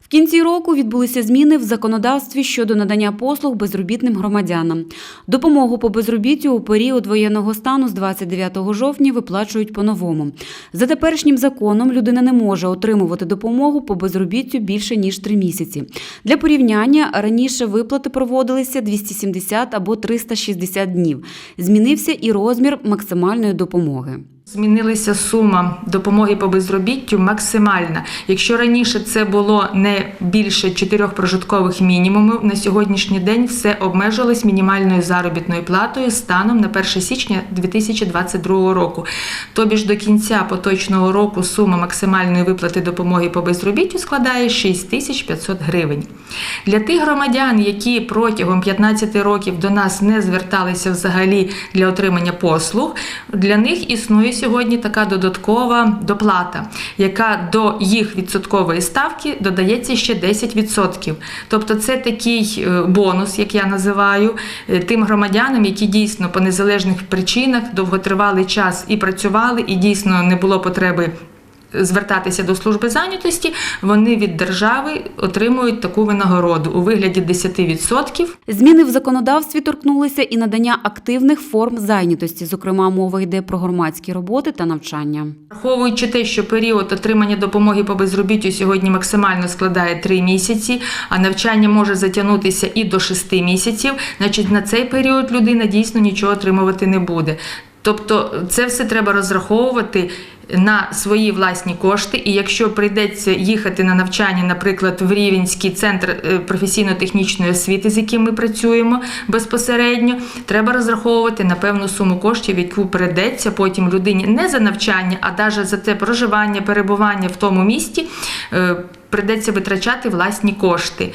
В кінці року відбулися зміни в законодавстві щодо надання послуг безробітним громадянам. Допомогу по безробіттю у період воєнного стану з 29 жовтня виплачують по-новому. За теперішнім законом людина не може отримувати допомогу по безробіттю більше ніж три місяці. Для порівняння раніше виплати проводилися 270 або 360 днів. Змінився і розмір максимальної допомоги. Змінилася сума допомоги по безробіттю максимальна. Якщо раніше це було не більше чотирьох прожиткових мінімумів, на сьогоднішній день все обмежилось мінімальною заробітною платою станом на 1 січня 2022 року. Тобі ж до кінця поточного року сума максимальної виплати допомоги по безробіттю складає 6500 гривень. Для тих громадян, які протягом 15 років до нас не зверталися взагалі для отримання послуг, для них існує сьогодні така додаткова доплата, яка до їх відсоткової ставки додається ще 10%. Тобто це такий е, бонус, як я називаю, е, тим громадянам, які дійсно по незалежних причинах довготривалий час і працювали, і дійсно не було потреби. Звертатися до служби зайнятості, вони від держави отримують таку винагороду у вигляді 10%. Зміни в законодавстві торкнулися і надання активних форм зайнятості. Зокрема, мова йде про громадські роботи та навчання. Враховуючи те, що період отримання допомоги по безробіттю сьогодні максимально складає 3 місяці, а навчання може затягнутися і до 6 місяців, значить на цей період людина дійсно нічого отримувати не буде. Тобто це все треба розраховувати на свої власні кошти, і якщо прийдеться їхати на навчання, наприклад, в Рівенський центр е, професійно-технічної освіти, з яким ми працюємо безпосередньо, треба розраховувати на певну суму коштів, яку прийдеться потім людині не за навчання, а навіть за те проживання, перебування в тому місті. Придеться витрачати власні кошти.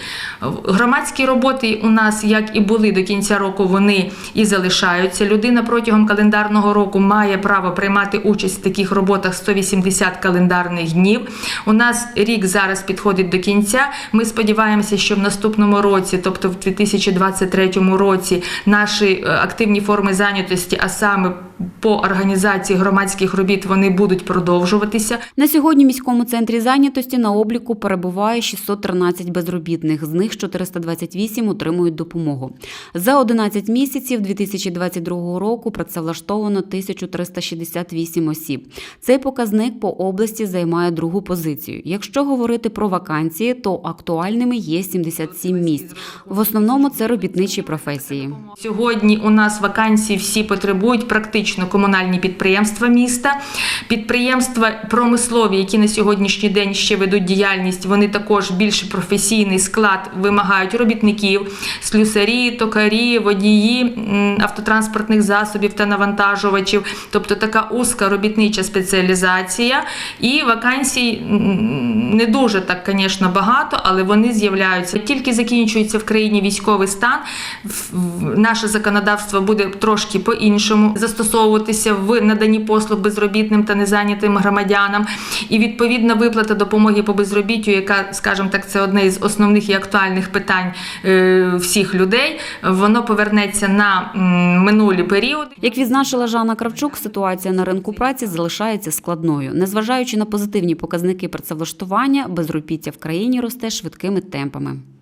Громадські роботи у нас, як і були до кінця року, вони і залишаються. Людина протягом календарного року має право приймати участь в таких роботах 180 календарних днів. У нас рік зараз підходить до кінця. Ми сподіваємося, що в наступному році, тобто в 2023 році, наші е, активні форми зайнятості, а саме по організації громадських робіт, вони будуть продовжуватися. На сьогодні в міському центрі зайнятості на обліку перебуває 613 безробітних, з них 428 отримують допомогу. За 11 місяців 2022 року працевлаштовано 1368 осіб. Цей показник по області займає другу позицію. Якщо говорити про вакансії, то актуальними є 77 місць. В основному це робітничі професії. Сьогодні у нас вакансії всі потребують практично комунальні підприємства міста, підприємства промислові, які на сьогоднішній день ще ведуть діяльність. Вони також більш професійний склад вимагають робітників, слюсарі, токарі, водії автотранспортних засобів та навантажувачів, тобто така узка робітнича спеціалізація. І вакансій не дуже так, звісно, багато, але вони з'являються. Тільки закінчується в країні військовий стан. Наше законодавство буде трошки по-іншому застосовуватися в наданні послуг безробітним та незайнятим громадянам. І відповідна виплата допомоги по безробіттю, яка, скажімо так, це одне із основних і актуальних питань е, всіх людей. Воно повернеться на минулі періоди. Як відзначила Жанна Кравчук, ситуація на ринку праці залишається складною. Незважаючи на позитивні показники працевлаштування, безробіття в країні росте швидкими темпами.